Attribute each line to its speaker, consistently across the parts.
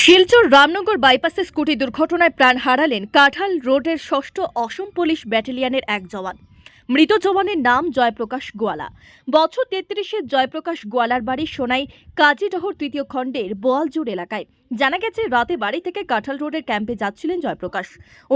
Speaker 1: Silchar Ramnagar বাইপাসে scooty দুর্ঘটনায় প্রাণ হারালেন কাঠাল রোডের ষষ্ঠ অসম পুলিশ ব্যাটালিয়ানের এক জওয়ান মৃত জওয়ানের নাম জয়প্রকাশ গোয়ালা বছর তেত্রিশে জয়প্রকাশ গোয়ালার বাড়ি সোনাই কাজীডহর তৃতীয় খণ্ডের বোয়ালজুর এলাকায় জানা গেছে রাতে বাড়ি থেকে কাঁঠাল রোডের ক্যাম্পে যাচ্ছিলেন জয়প্রকাশ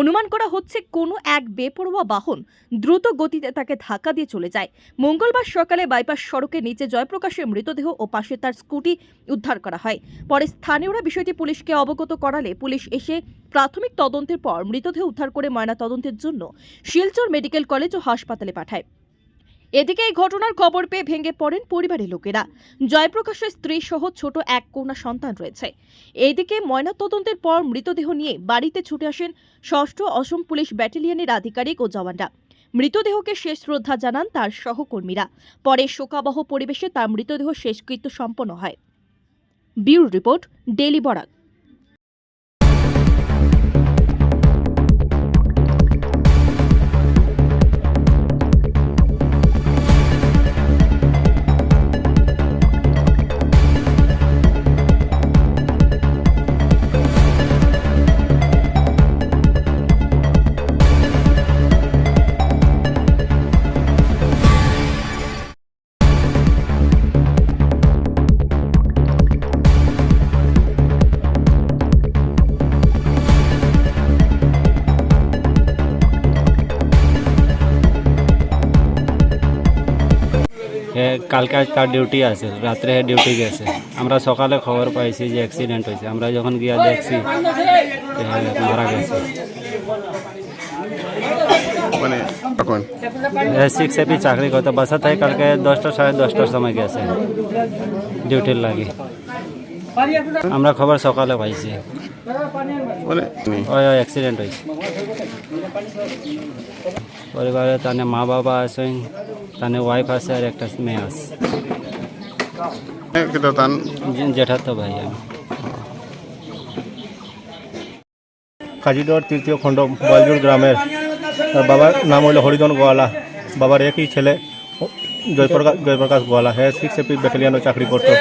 Speaker 1: অনুমান করা হচ্ছে কোনো এক বেপরোয়া বাহন দ্রুত গতিতে তাকে ধাক্কা দিয়ে চলে যায় মঙ্গলবার সকালে বাইপাস সড়কের নিচে জয়প্রকাশের মৃতদেহ ও পাশে তার স্কুটি উদ্ধার করা হয় পরে স্থানীয়রা বিষয়টি পুলিশকে অবগত করালে পুলিশ এসে প্রাথমিক তদন্তের পর মৃতদেহ উদ্ধার করে ময়না তদন্তের জন্য শিলচর মেডিকেল কলেজ ও হাসপাতালে পাঠায় এদিকে এই ঘটনার খবর পেয়ে ভেঙে পড়েন পরিবারের লোকেরা জয়প্রকাশের স্ত্রী সহ ছোট এক কন্যা সন্তান রয়েছে এইদিকে ময়নাতদন্তের পর মৃতদেহ নিয়ে বাড়িতে ছুটে আসেন ষষ্ঠ অসম পুলিশ ব্যাটালিয়নের আধিকারিক ও জওয়ানরা মৃতদেহকে শেষ শ্রদ্ধা জানান তার সহকর্মীরা পরে শোকাবহ পরিবেশে তার মৃতদেহ শেষকৃত্য সম্পন্ন হয় বিউর রিপোর্ট ডেলি বরাক
Speaker 2: এ কালকে তার ডিউটি আছে রাতে ডিউটি গেছে আমরা সকালে খবর পাইছি যে অ্যাক্সিডেন্ট হইছে আমরা যখন গিয়া দেখি মানে এখন এস 6 এপি চাকরি করতো বসতে কালকে 10 টা 10:30 টা সময় গেছে ডিউটির লাগে আমরা খবর সকালে পাইছি অ্যাক্সিডেন্ট পরিবারে তানে মা বাবা আছেন তানে ওয়াইফ আছে আর একটা মেয়ে আছে তো ভাই আমি
Speaker 3: খাজিডর তৃতীয় খণ্ড বয়জুর গ্রামের বাবার নাম হইল হরিধন গোয়ালা বাবার একই ছেলে জয়প্রকাশ জয়প্রকাশ গোয়ালা হ্যাঁ সিক্স এপি ব্যাটালিয়ানও চাকরি করতো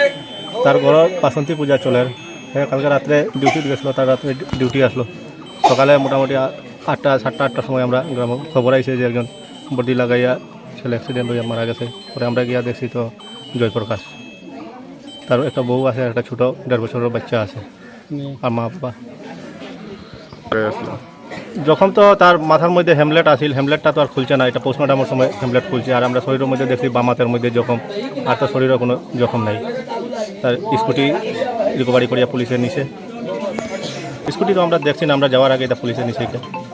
Speaker 3: তার ঘর বাসন্তী পূজা চলে হ্যাঁ কালকে রাত্রে ডিউটি গেছিলো তার রাত্রে ডিউটি আসলো সকালে মোটামুটি আটটা সাতটা আটটার সময় আমরা গ্রাম খবর আইসে যে একজন বডি লাগাইয়া ছেলে অ্যাক্সিডেন্ট হয়ে মারা গেছে পরে আমরা গিয়া দেখছি তো জয়প্রকাশ তার একটা বউ আছে একটা ছোটো দেড় বছরের বাচ্চা আছে আর মা বাবা যখন তো তার মাথার মধ্যে হ্যামলেট আসিল হ্যামলেটটা তো আর খুলছে না এটা পোস্টমর্টামের সময় হ্যামলেট খুলছে আর আমরা শরীরের মধ্যে দেখছি বামাতের মধ্যে জখম আর তো শরীরের কোনো জখম নাই তার স্কুটি রিকোভারি করিয়া পুলিশের নিচে স্কুটি তো আমরা দেখছি না আমরা যাওয়ার আগে এটা পুলিশের নিচে